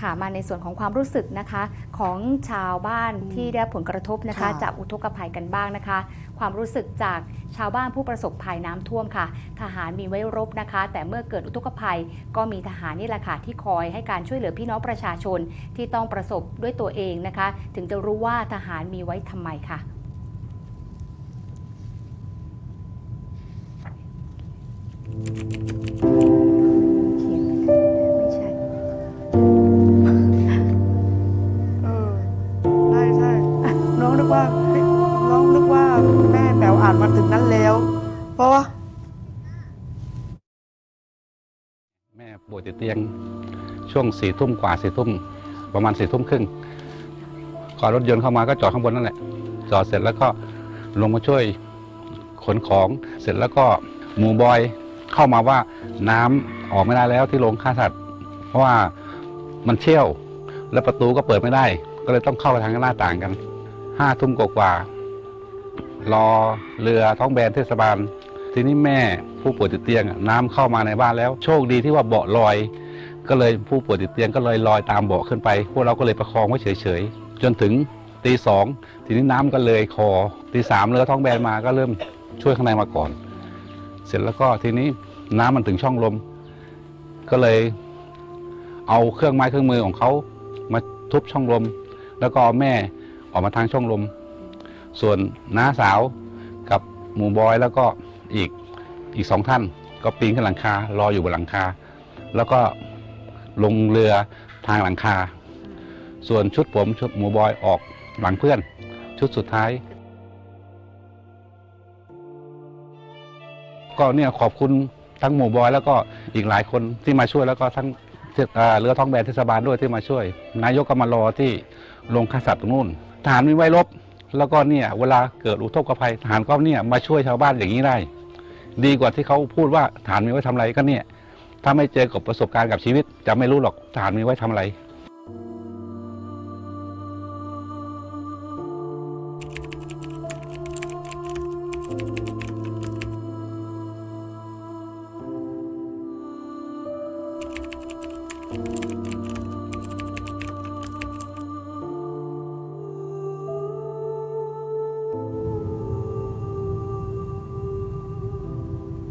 ค่ะมาในส่วนของความรู้สึกนะคะของชาวบ้านที่ได้รับผลกระทบนะคะ ค่ะ จากอุทกภัยกันบ้างนะคะ ความรู้สึกจากชาวบ้านผู้ประสบภัยน้ำท่วมค่ะ ทหารมีไว้รบนะคะ แต่เมื่อเกิดอุทกภัยก็มีทหารนี่แหละค่ะที่คอยให้การช่วยเหลือพี่น้องประชาชนที่ต้องประสบด้วยตัวเองนะคะ ถึงจะรู้ว่าทหารมีไว้ทำไมค่ะ ว่าเฮ้ยน้องนึกว่าแม่แป๋วอ่านมาถึงนั้นแล้ว เพราะว่าแม่ป่วยติดเตียงช่วงสี่ทุ่มกว่าสี่ทุ่มประมาณสี่ทุ่มครึ่งก่อนรถยนต์เข้ามาก็จอดข้างบนนั่นแหละจอดเสร็จแล้วก็ลงมาช่วยขนของเสร็จแล้วก็หมูบอยเข้ามาว่าน้ำออกไม่ได้แล้วที่โรงฆ่าสัตว์เพราะว่ามันเชี่ยว แล้วประตูก็เปิดไม่ได้ ก็เลยต้องเข้าทางหน้าต่างกัน ห้าทุ่มกว่าๆรอเรือท้องแบนเทศบาล ทีนี้แม่ผู้ป่วยติดเตียง น้ำเข้ามาในบ้านแล้ว โชคดีที่ว่าเบาะลอย ก็เลยผู้ป่วยติดเตียงก็เลยลอยตามเบาะขึ้นไป พวกเราก็เลยประคองไว้เฉยๆจนถึงตีสองทีนี้น้ำก็เลยคอตีสามเรือท้องแบนมาก็เริ่มช่วยข้างในมาก่อน เสร็จแล้วก็ทีนี้น้ำมันถึงช่องลม ก็เลยเอาเครื่องไม้เครื่องมือของเขามาทุบช่องลม แล้วก็แม่ ออกมาทางช่องลม ส่วนน้าสาวกับหมูบอยแล้วก็อีกอีกสองท่าน ก็ปีนขึ้นหลังคารออยู่บนหลังคา แล้วก็ลงเรือทางหลังคา ส่วนชุดผมชุดหมูบอยออกหลังเพื่อน ชุดสุดท้าย ก็เนี่ยขอบคุณทั้งหมู่บอย แล้วก็อีกหลายคนที่มาช่วยแล้วก็ทั้งเทศอ่าเรือท้องแบนเทศบาลด้วยที่มาช่วย นายกก็มารอที่โรงฆ่าสัตว์ตรงนู้น ทหารมีไว้รบ แล้วก็เนี่ยเวลาเกิดอุทกภัยทหารก็เนี่ยมาช่วยชาวบ้านอย่างนี้ได้ ดีกว่าที่เขาพูดว่าทหารมีไว้ทำอะไรก็เนี่ย ถ้าไม่เจอกับประสบการณ์กับชีวิต จะไม่รู้หรอกทหารมีไว้ทำอะไรうん。